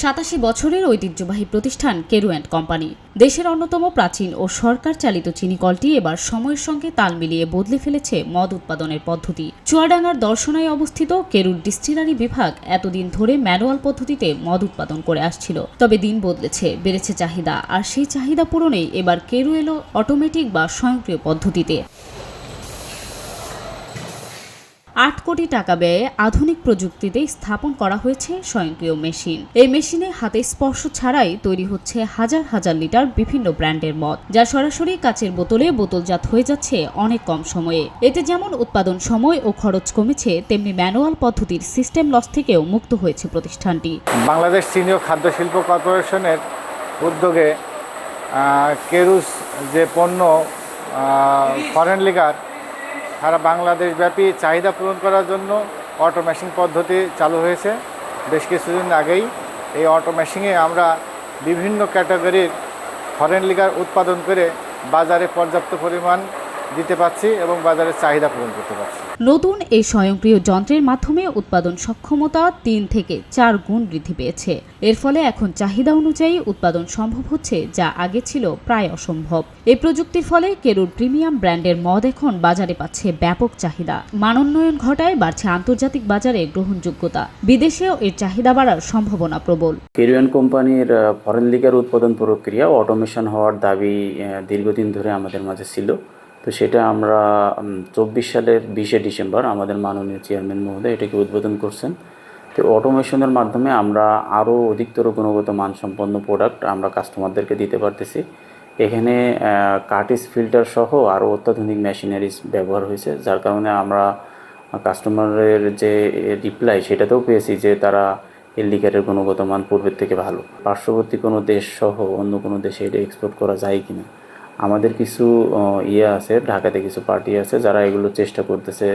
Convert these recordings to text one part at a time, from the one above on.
সাতাশি বছরের ঐতিহ্যবাহী প্রতিষ্ঠান কেরু অ্যান্ড কোম্পানি। দেশের অন্যতম প্রাচীন ও সরকার চালিত চিনি কলটি এবার সময়ের সঙ্গে তাল মিলিয়ে বদলে ফেলেছে মদ উৎপাদনের পদ্ধতি। চুয়াডাঙ্গার দর্শনায় অবস্থিত কেরুর ডিস্টিলারি বিভাগ এতদিন ধরে ম্যানুয়াল পদ্ধতিতে মদ উৎপাদন করে আসছিল। তবে দিন বদলেছে, বেড়েছে চাহিদা, আর সেই চাহিদা পূরণেই এবার কেরু এলো অটোমেটিক বা স্বয়ংক্রিয় পদ্ধতিতে। আট কোটি টাকা ব্যয়ে আধুনিক প্রযুক্তিতে স্থাপন করা হয়েছে স্বয়ংক্রিয় মেশিন। এই মেশিনে হাতে স্পর্শ ছাড়াই তৈরি হচ্ছে হাজার হাজার লিটার বিভিন্ন ব্র্যান্ডের মদ, যা সরাসরি কাচের বোতলে বোতলজাত হয়ে যাচ্ছে অনেক কম সময়ে। এতে যেমন উৎপাদন সময় ও খরচ কমেছে, তেমনি ম্যানুয়াল পদ্ধতির সিস্টেম লস থেকেও মুক্ত হয়েছে প্রতিষ্ঠানটি। বাংলাদেশ চিনি ও খাদ্য শিল্প কর্পোরেশনের উদ্যোগে কেরুস যে পণ্য ফরেন লিগার সারা বাংলাদেশব্যাপী চাহিদা পূরণ করার জন্য অটো মেশিন পদ্ধতি চালু হয়েছে। বেশ কিছুদিন আগেই এই অটো আমরা বিভিন্ন ক্যাটাগরির ফরেন লিগার উৎপাদন করে বাজারে পর্যাপ্ত পরিমাণ দিতে পারছি এবং বাজারের চাহিদা পূরণ করতে পারছি। নতুন এই স্বয়ংক্রিয় যন্ত্রের মাধ্যমে উৎপাদন সক্ষমতা তিন থেকে চার গুণ বৃদ্ধি পেয়েছে। এর ফলে এখন চাহিদা অনুযায়ী উৎপাদন সম্ভব হচ্ছে যা আগে ছিল প্রায় অসম্ভব। এই প্রযুক্তির ফলে কেরুর প্রিমিয়াম ব্র্যান্ডের মদ এখন বাজারে পাচ্ছে ব্যাপক চাহিদা। মানোন্নয়ন ঘটায় বাড়ছে আন্তর্জাতিক বাজারে গ্রহণযোগ্যতা। বিদেশেও এর চাহিদা বাড়ার সম্ভাবনা প্রবল। কেরিয়ান কোম্পানির ফরেন লিগার উৎপাদন প্রক্রিয়া অটোমেশন হওয়ার দাবি দীর্ঘদিন ধরে আমাদের মাঝে ছিল। তো সেটা আমরা চব্বিশ সালের বিশে ডিসেম্বর আমাদের মাননীয় চেয়ারম্যান মহোদয় এটাকে উদ্বোধন করছেন। তো অটোমেশনের মাধ্যমে আমরা আরও অধিকতর গুণগত মানসম্পন্ন প্রোডাক্ট আমরা কাস্টমারদেরকে দিতে পারতেছি। এখানে কার্টিস ফিল্টার সহ আরও অত্যাধুনিক মেশিনারিজ ব্যবহার হয়েছে, যার কারণে আমরা কাস্টমারের যে রিপ্লাই সেটাতেও পেয়েছি যে তারা এর গুণগত মান পূর্বের থেকে ভালো। পার্শ্ববর্তী কোনো দেশ সহ অন্য কোনো দেশে এটা এক্সপোর্ট করা যায় কিনা। আমাদের কিছু ইয়ে আছে ঢাকাতে কিছু পার্টি আছে যারা এগুলো চেষ্টা করতেছে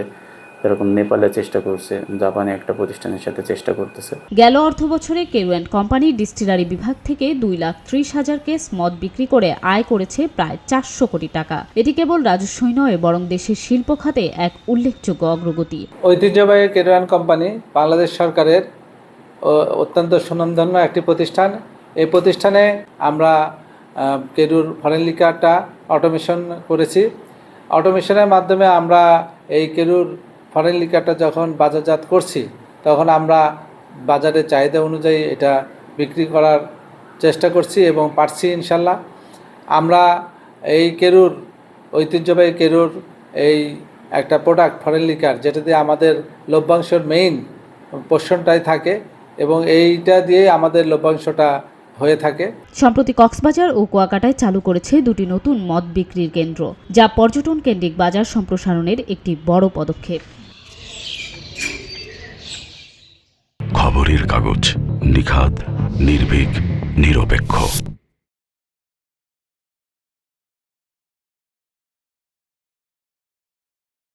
যেরকম নেপালে চেষ্টা করছে জাপানে একটা প্রতিষ্ঠানের সাথে চেষ্টা করতেছে। গেল অর্থ বছরে কেরু অ্যান্ড কোম্পানি ডিস্টিলারি বিভাগ থেকে দুই লাখ ত্রিশ হাজার কেস মদ বিক্রি করে আয় করেছে প্রায় চারশো কোটি টাকা। এটি কেবল রাজস্বই নয় বরং দেশের শিল্প খাতে এক উল্লেখযোগ্য অগ্রগতি। ঐতিহ্যবাহী কেরোয়ান কোম্পানি বাংলাদেশ সরকারের অত্যন্ত সুনামধন্য একটি প্রতিষ্ঠান। এই প্রতিষ্ঠানে আমরা আহ, কেরুর ফরেন অটোমেশন করেছি। অটোমেশনের মাধ্যমে আমরা এই কেরুর ফরেন লিকারটা যখন বাজারজাত করছি তখন আমরা বাজারের চাহিদা অনুযায়ী এটা বিক্রি করার চেষ্টা করছি এবং পারছি ইনশাল্লাহ। আমরা এই কেরুর ঐতিহ্যবাহী কেরুর এই একটা প্রোডাক্ট ফরেন লিকার যেটা দিয়ে আমাদের লভ্যাংশের মেইন পোর্শনটাই থাকে এবং এইটা দিয়ে আমাদের লভ্যাংশটা হয়ে থাকে। সম্প্রতি কক্সবাজার ও কুয়াকাটায় চালু করেছে দুটি নতুন মদ বিক্রির কেন্দ্র যা পর্যটন কেন্দ্রিক বাজার সম্প্রসারণের একটি বড় পদক্ষেপ। খবরের কাগজ নিখাদ নির্ভীক নিরপেক্ষ।